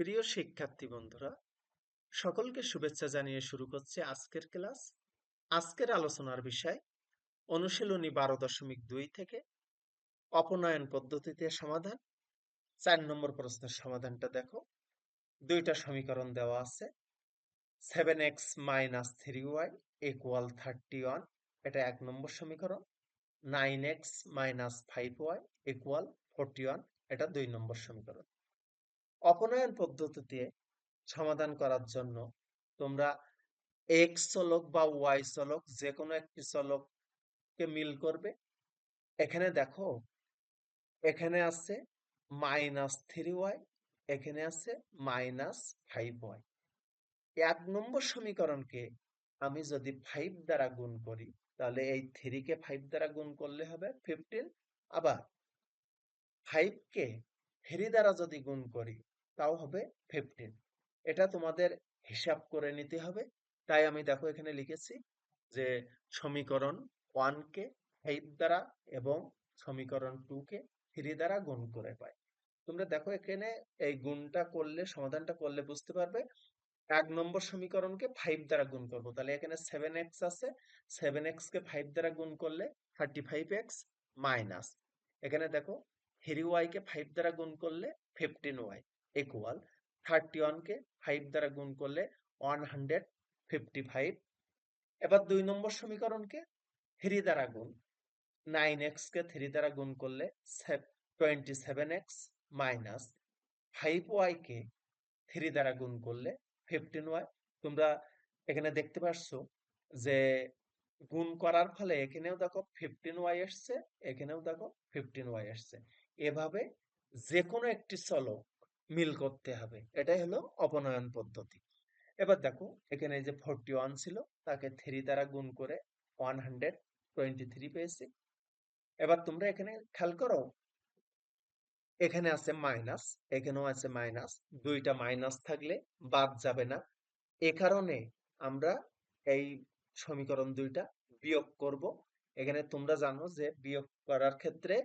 প্রিয় শিক্ষার্থী বন্ধুরা, সকলকে শুভেচ্ছা জানিয়ে শুরু করছে আজকের ক্লাস। আজকের আলোচনার বিষয়, অনুশীলনী বারো দশমিক দুই থেকে অপনয়ন পদ্ধতিতে সমাধান। চার নম্বর প্রশ্নের সমাধানটা দেখো। দুইটা সমীকরণ দেওয়া আছে। Seven x minus three y equal thirty one, এটা এক নম্বর সমীকরণ। Nine x minus five y equal forty one, এটা দুই নম্বর সমীকরণ। অপনয়ন পদ্ধতিতে সমাধান করার জন্য তোমরা এক্স চলক বা ওয়াই চলক যে কোনো একটি চলককে মিল করবে। এখানে দেখো, এখানে আছে মাইনাস থ্রি ওয়াই এখানে আছে মাইনাস ফাইভ ওয়াই এক নম্বর সমীকরণকে আমি যদি ফাইভ দ্বারা গুণ করি, তাহলে এই থ্রিকে ফাইভ দ্বারা গুণ করলে হবে ফিফটিন আবার ফাইভকে থ্রি দ্বারা যদি গুণ করি তাও হবে ফিফটিন এটা তোমাদের হিসাব করে নিতে হবে। তাই আমি দেখো এখানে লিখেছি যে সমীকরণ ওয়ানকে ফাইভ দ্বারা এবং সমীকরণ টু কে থ্রি দ্বারা গুণ করে পাই তোমরা দেখো এখানে এই গুণটা করলে, সমাধানটা করলে বুঝতে পারবে। এক নম্বর সমীকরণকে ফাইভ দ্বারা গুণ করব। তাহলে এখানে সেভেন এক্স আছে। সেভেন এক্স কে ফাইভ দ্বারা গুণ করলে থার্টি ফাইভ এক্স মাইনাস এখানে দেখো থ্রি ওয়াই কে ফাইভ দ্বারা গুণ করলে ফিফটিন ওয়াই ইকুয়াল থার্টি ওয়ানকে ফাইভ দ্বারা গুণ করলে ওয়ান হান্ড্রেড ফিফটি ফাইভ এবার দুই নম্বর সমীকরণকে থ্রি দ্বারা গুণ। নাইন এক্স কে থ্রি দ্বারা গুণ করলে twenty seven x minus five y কে থ্রি দ্বারা গুণ করলে ফিফটিন ওয়াই তোমরা এখানে দেখতে পাচ্ছ যে গুণ করার ফলে এখানেও দেখো ফিফটিন ওয়াই আসছে এখানেও দেখো ফিফটিন ওয়াই আসছে এভাবে যে কোনো একটি চলক মিল করতে হবে। এটাই হলো অপনয়ন পদ্ধতি। এবার দেখো, এখানে যে ফোরটি ওয়ান ছিল, তাকে থ্রি দ্বারা গুণ করে ওয়ান হান্ড্রেড টোয়েন্টি থ্রি পেয়েছি। এবার তোমরা এখানে খেয়াল করো, এখানে আছে মাইনাস এখানেও আছে মাইনাস দুইটা মাইনাস থাকলে বাদ যাবে না। এ কারণে আমরা এই সমীকরণ দুইটা বিয়োগ করব। এখানে তোমরা জানো যে বিয়োগ করার ক্ষেত্রে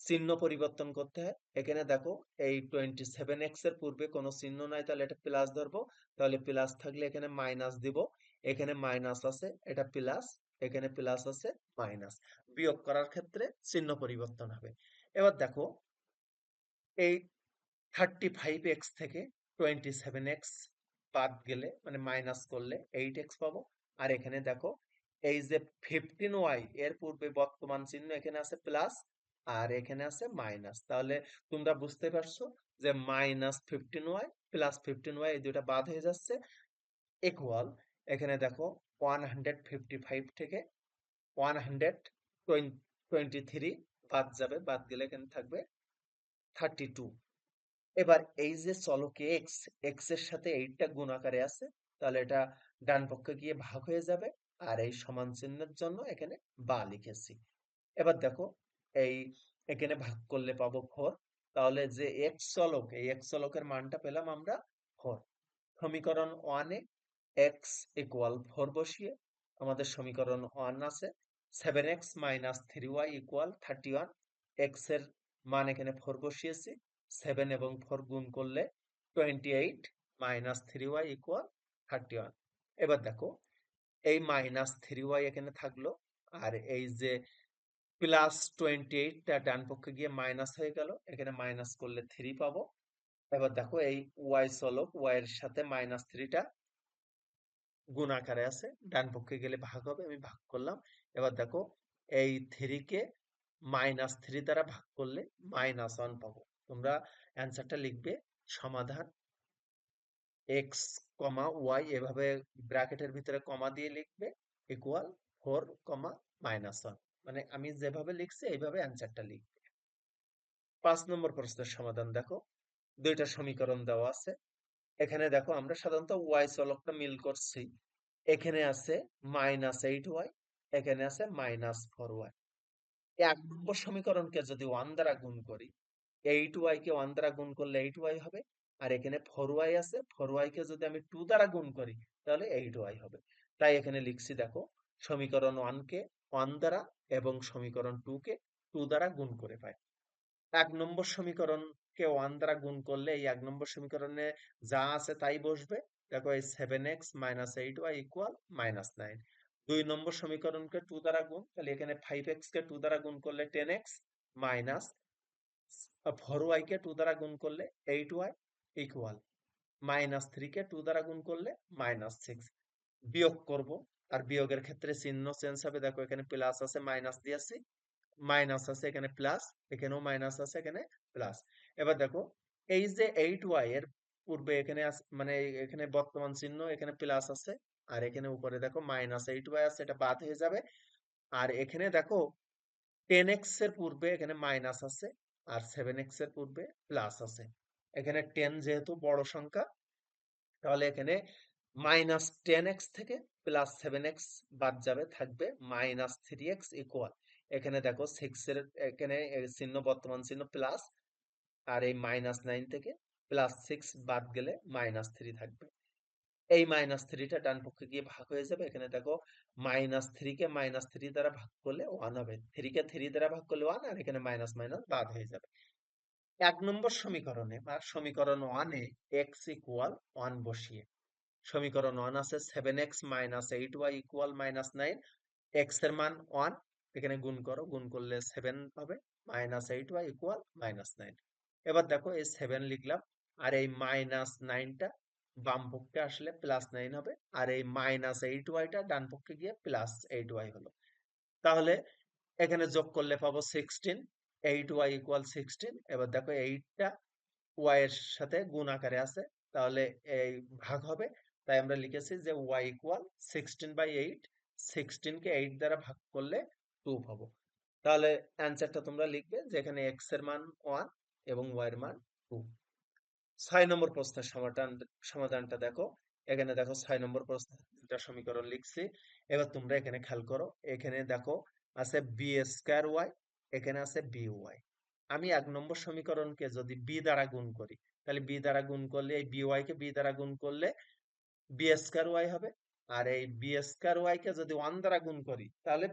চিহ্ন পরিবর্তন করতে হয়। এখানে দেখো, এই টোয়েন্টি সেভেন এক্সের পূর্বে কোনো চিহ্ন নাই, তাহলে এটা প্লাস ধরবো। তাহলে প্লাস থাকলে এখানে মাইনাস দিব। এখানে মাইনাস আছে, এটা প্লাস এখানে প্লাস আছে মাইনাস বিয়োগ করার ক্ষেত্রে চিহ্ন পরিবর্তন হবে। এবার দেখো, এই থার্টি ফাইভ এক্স থেকে টোয়েন্টি সেভেন এক্স বাদ গেলে মানে মাইনাস করলে এইট এক্স পাবো। আর এখানে দেখো, এই যে ফিফটিন ওয়াই এর পূর্বে বর্তমান চিহ্ন এখানে আছে প্লাস আর এখানে আছে মাইনাস তাহলে তোমরা বুঝতে পারছ যে minus fifteen y plus fifteen y এই দুটা বাদ হয়ে যাচ্ছে। ইকুয়াল এখানে দেখো ওয়ান হান্ড্রেড ফিফটি ফাইভ থেকে ওয়ান হান্ড্রেড টোয়েন্টি থ্রি বাদ যাবে, বাদ গেলে এখানে থাকবে থার্টি টু এবার এই যে চলকে এক্স এক্সের সাথে এইটটা গুণ আকারে আছে, তাহলে এটা ডান পক্ষে গিয়ে ভাগ হয়ে যাবে। আর এই সমান চিহ্নের জন্য এখানে বা লিখেছি। এবার দেখো এই এখানে ভাগ করলে পাবো ফোর তাহলে যে এক্স চলক, এই এক্স চলকের মানটা পেলাম আমরা ফোর সমীকরণ ওয়ানে এক্স ইকুয়াল ফোর বসিয়ে আমাদের সমীকরণ ওয়ান আছে। Seven x minus three y equal thirty one এক্সের মান এখানে ফোর বসিয়েছি। সেভেন এবং ফোর গুণ করলে twenty eight minus three y equal thirty one এবার দেখো, এই মাইনাস থ্রি ওয়াই এখানে থাকল, আর এই যে প্লাস টোয়েন্টি এইটটা ডান পক্ষে গিয়ে মাইনাস হয়ে গেল। এখানে মাইনাস করলে থ্রি পাবো। এবার দেখো এই ওয়াই চলক ওয়াই এর সাথে মাইনাস থ্রিটা গুণ আকারে আছে। ডান পক্ষে গেলে ভাগ হবে, আমি ভাগ করলাম। এবার দেখো এই থ্রিকে মাইনাস থ্রি দ্বারা ভাগ করলে মাইনাস ওয়ান পাবো। তোমরা অ্যান্সারটা লিখবে, সমাধান এক্স কমা ওয়াই এভাবে ব্র্যাকেটের ভিতরে কমা দিয়ে লিখবে equal four comma minus one মানে আমি যেভাবে লিখছি, এইভাবে অ্যান্সারটা লিখবে। পাঁচ নম্বর প্রশ্নের সমাধান দেখো। দুইটা সমীকরণ দেওয়া আছে। এখানে দেখো আমরা সাধারণত ওয়াই চলকটা মিল করছি। এখানে আছে মাইনাস এইট ওয়াই এখানে আছে মাইনাস ফোর ওয়াই এক নম্বর সমীকরণকে যদি ওয়ান দ্বারা গুণ করি এইট ওয়াই কে ওয়ান দ্বারা গুণ করলে এইট ওয়াই হবে, আর এখানে ফোর ওয়াই আছে ফোর ওয়াই কে যদি আমি টু দ্বারা গুণ করি, তাহলে এইট ওয়াই হবে। তাই এখানে লিখছি দেখো, সমীকরণ ওয়ান কে ওয়ান দ্বারা এবং সমীকরণ টু কে টু দ্বারা গুণ করে পাই এক নম্বর সমীকরণ কে ওয়ান দ্বারা গুণ করলে এই এক নম্বর সমীকরণে যা আছে তাই বসবে। দেখো এই seven x minus eight y equal minus nine দুই নম্বর সমীকরণকে টু দ্বারা গুণ, তাহলে এখানে ফাইভ এক্স কে টু দ্বারা গুণ করলে ten x minus four y কে টু দ্বারা গুণ করলে eight y equal minus three কে টু দ্বারা গুণ করলে মাইনাস সিক্স বিয়োগ করব। আর বিয়োগের ক্ষেত্রে চিহ্ন চেঞ্জ হবে দেখো এখানে প্লাস আছে মাইনাস দিয়েছি মাইনাস আছে এখানে প্লাস এখানেও মাইনাস আছে এখানে প্লাস এবার দেখো এই যে এইট ওয়াই এর পূর্বে এখানে মানে এখানে বর্তমান চিহ্ন এখানে প্লাস আছে আর এখানে উপরে দেখো মাইনাস এইট ওয়াই আছে এটা বাদ হয়ে যাবে আর এখানে দেখো টেন এক্সের পূর্বে এখানে মাইনাস আছে আর সেভেন এক্সের পূর্বে প্লাস আছে এখানে টেন যেহেতু বড় সংখ্যা তাহলে এখানে মাইনাস টেন এক্স থেকে প্লাস সেভেন এক্স বাদ যাবে, থাকবে মাইনাস থ্রি এক্স ইকুয়াল এখানে দেখো সিক্স এর, এখানে চিহ্ন, বর্তমান চিহ্ন প্লাস আর এই মাইনাস নাইন থেকে প্লাস সিক্স বাদ গেলে মাইনাস থ্রি থাকবে। এই মাইনাস থ্রিটা ডান পক্ষে গিয়ে ভাগ হয়ে যাবে। এখানে দেখো মাইনাস থ্রি কে মাইনাস থ্রি দ্বারা ভাগ করলে ওয়ান হবে। থ্রি কে থ্রি দ্বারা ভাগ করলে ওয়ান আর এখানে মাইনাস মাইনাস বাদ হয়ে যাবে। এক নম্বর সমীকরণে বা সমীকরণ ওয়ানে এক্স ইকুয়াল ওয়ান বসিয়ে সমীকরণ ওয়ান আছে seven x minus eight y equal minus nine এক্সের মান ওয়ান এখানে গুণ করো, গুণ করলে সেভেন হবে minus eight y equal minus nine এবার দেখো এই সেভেন লিখলাম, আর এই মাইনাস নাইনটা বাম পক্ষে আসলে প্লাস নাইন হবে, আর এই মাইনাস এইট ওয়াইটা ডান পক্ষে গিয়ে প্লাস এইট ওয়াই হলো। তাহলে এখানে যোগ করলে পাবো sixteen eight y equal sixteen এবার দেখো এইটটা ওয়াই এর সাথে গুণ আকারে আছে, তাহলে এই ভাগ হবে তাই আমরা লিখেছি যে y equal sixteen by eight সিক্সটিনকে eight দ্বারা ভাগ করলে টু পাবো। তাহলে অ্যান্সারটা তোমরা লিখবে যেখানে এক্সের মান ওয়ান এবং ওয়াই এর মান টু ছয় নম্বর প্রশ্নের সমাধান, সমাধানটা দেখো। এখানে দেখো ছয় নম্বর প্রশ্নটা সমীকরণ লিখছি। এবার তোমরা এখানে খেয়াল করো। এখানে দেখো আছে বি স্কোয়ার ওয়াই এখানে আছে বি ওয়াই আমি এক নম্বর সমীকরণকে যদি বি দ্বারা গুণ করি, তাহলে বি দ্বারা গুণ করলে এই বি ওয়াই কে বি দ্বারা গুণ করলে বি স্কোয়ার ওয়াই হবে। আর এই বি স্কোয়ার ওয়াই কে যদি ওয়ান দ্বারা গুণ করি, তাহলে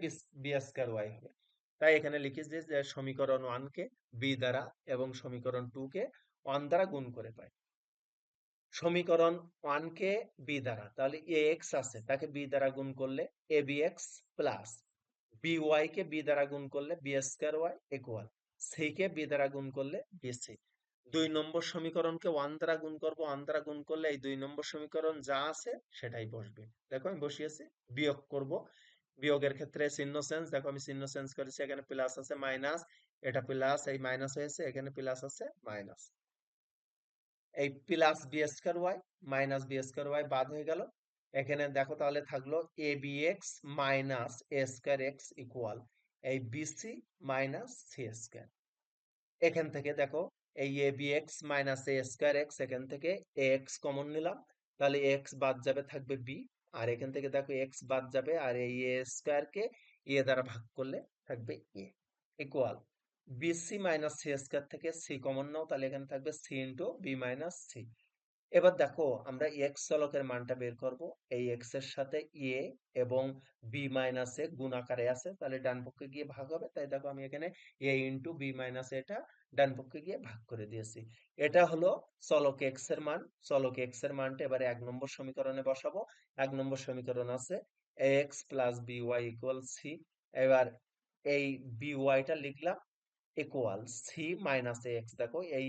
বি স্কোয়ার ওয়াই হবে। তাই এখানে লিখেছি যে সমীকরণ ওয়ান কে বি দ্বারা এবং সমীকরণ টু কে ওয়ান দ্বারা গুণ করে পাই। সমীকরণ ওয়ান কে বি দ্বারা, তাহলে এ এক্স আছে। তাকে বি দ্বারা গুণ করলে a b x plus b y K b দ্বারা গুণ করলে b square y equal c কে বি দ্বারা গুণ করলে বি সি দুই নম্বর সমীকরণকে ওয়ান দ্বারা গুণ করব ওয়ান দ্বারা গুণ করলে এই দুই নম্বর সমীকরণ যা আছে সেটাই বসবে। দেখো, আমি বসিয়েছি বিয়োগ করব। বিয়োগের ক্ষেত্রে চিহ্ন চেঞ্জ দেখো, আমি চিহ্ন চেঞ্জ করেছি, এখানে প্লাস আছে মাইনাস এটা প্লাস এই মাইনাস হয়েছে, এখানে প্লাস আছে মাইনাস এই plus b square y minus b square y বাদ হয়ে গেল। এখানে দেখো, তাহলে থাকল a b x minus a square x equal এই b c minus c square এখান থেকে দেখো এই a b x minus a square x এখান থেকে এ এক্স কমন নিলাম। তাহলে এক্স বাদ যাবে থাকবে বি আর এখান থেকে দেখো এক্স বাদ যাবে আর এই এ স্কোয়ারকে এ দ্বারা ভাগ করলে থাকবে a equal b c minus c square থেকে সি কমন নাও, তাহলে এখানে থাকবে c into b minus c এবার দেখো, আমরা এক্স চলকের মানটা বের করব। এই এক্সের সাথে এ এবং বি মাইনাস এ গুণ আকারে আছে। তাহলে ডান পক্ষে গিয়ে ভাগ হবে। তাই দেখো আমি এখানে এ ইন্টু বি মাইনাস এটা ডান পক্ষে গিয়ে ভাগ করে দিয়েছি। এটা হলো চলক এক্সের মান, চলক এক্সের মানটা এবারে এক নম্বর সমীকরণে বসাবো। এক নম্বর সমীকরণ আছে x plus b y equal c এবার এই বি ওয়াইটা লিখলাম ইকুয়াল সি মাইনাস এক্স দেখো এই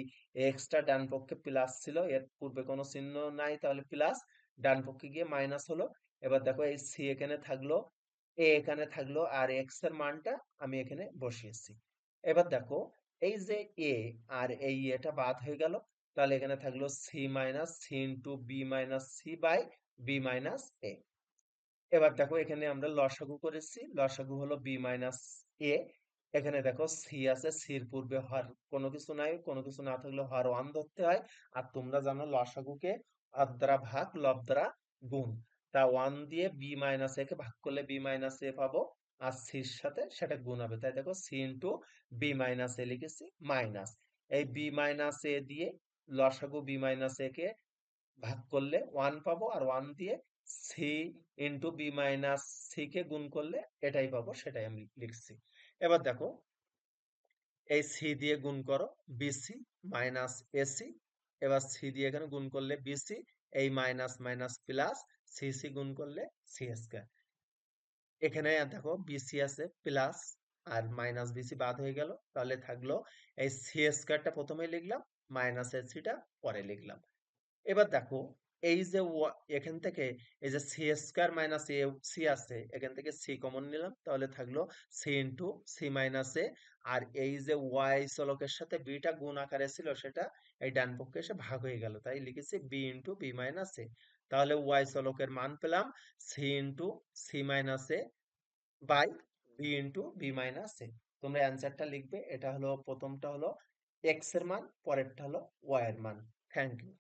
এক্সটা ডান পক্ষে প্লাস ছিল, এর পূর্বে কোনো চিহ্ন নাই, তাহলে প্লাস ডান পক্ষে গিয়ে মাইনাস হলো। এবার দেখো এই সি এখানে থাকল এ এখানে থাকল, আর এক্সের মানটা আমি এখানে বসিয়েছি। এবার দেখো এই যে এ আর এই এটা বাদ হয়ে গেল, তাহলে এখানে থাকল c minus c into b minus c by b minus a এবার দেখো এখানে আমরা লসাগু করেছি, লসাগু হলো বি মাইনাস এ এখানে দেখো সি আছে সির পূর্বে হর, কোনো কিছু নাই, কোনো কিছু না থাকলে হর ওয়ান ধরতে হয়, আর তোমরা জানো লসাগুকে দ্বারা ভাগ, লব গুণ। তা ওয়ান দিয়ে বি মাইনাস এ কে ভাগ করলে বি মাইনাস এ পাবো। আর সির সাথে সেটা গুণ হবে। তাই দেখো c into b minus a লিখেছি মাইনাস এই বি মাইনাস এ দিয়ে লসাগু বি মাইনাস এ কে ভাগ করলে ওয়ান পাবো আর ওয়ান দিয়ে c into b minus c কে গুণ করলে এটাই পাবো, সেটাই আমি লিখছি। এবার দেখো, এই সি দিয়ে গুণ করো b c minus a c এবার সি দিয়ে এখানে গুণ করলে বিসি এই মাইনাস মাইনাস প্লাস সিসি গুণ করলে সি স্কয়ার এখানে দেখো বিসি আছে প্লাস আর মাইনাস বিসি বাদ হয়ে গেল। তাহলে থাকল এই সি স্কয়ারটা প্রথমে লিখলাম মাইনাস এসিটা পরে লিখলাম। এবার দেখো, এই যে এখান থেকে এই যে c square minus a c আছে, এখান থেকে সি কমন নিলাম। তাহলে থাকল c into c minus a আর এই যে ওয়াই চলকের সাথে বিটা গুণ আকারে ছিল, সেটা এই ডান পক্ষে এসে ভাগ হয়ে গেল। তাই লিখেছি b into b minus a তাহলে ওয়াই চলকের মান পেলাম c into c minus a by b into b minus a তোমরা অ্যান্সারটা লিখবে, এটা হলো প্রথমটা হলো এক্সের মান, পরেরটা হলো ওয়াই এর মান। Thank you